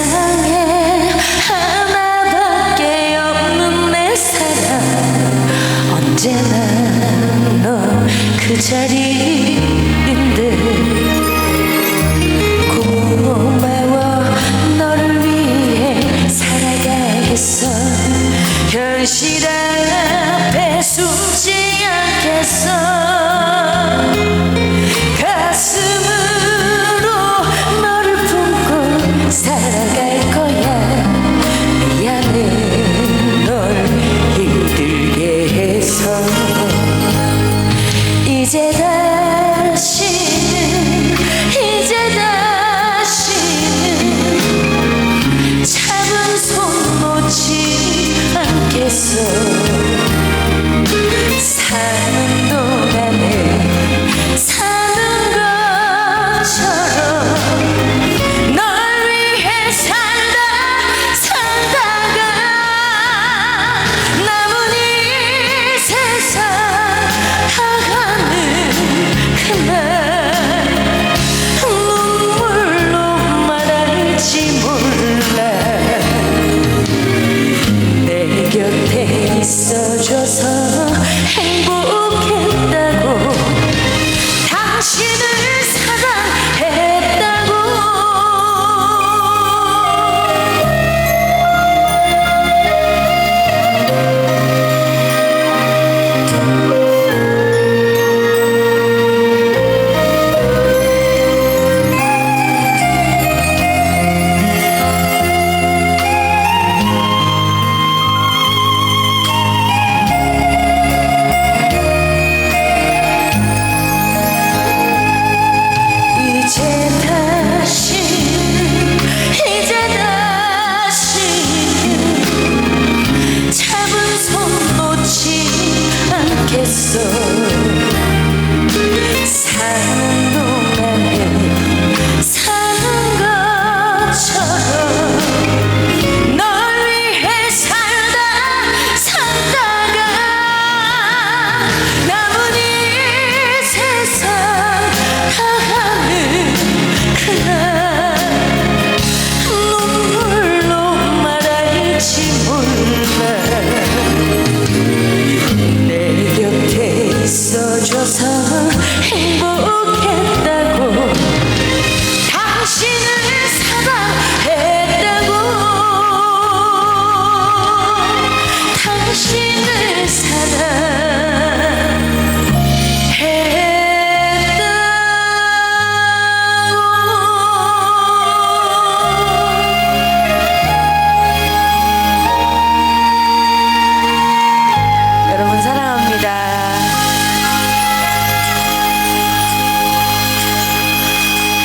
세상에 하나밖에 없는 내 사랑. 언제나 너 그 자리인데 고마워 너를 위해 살아가겠어. 현실 앞에 숨지 않겠어. 解的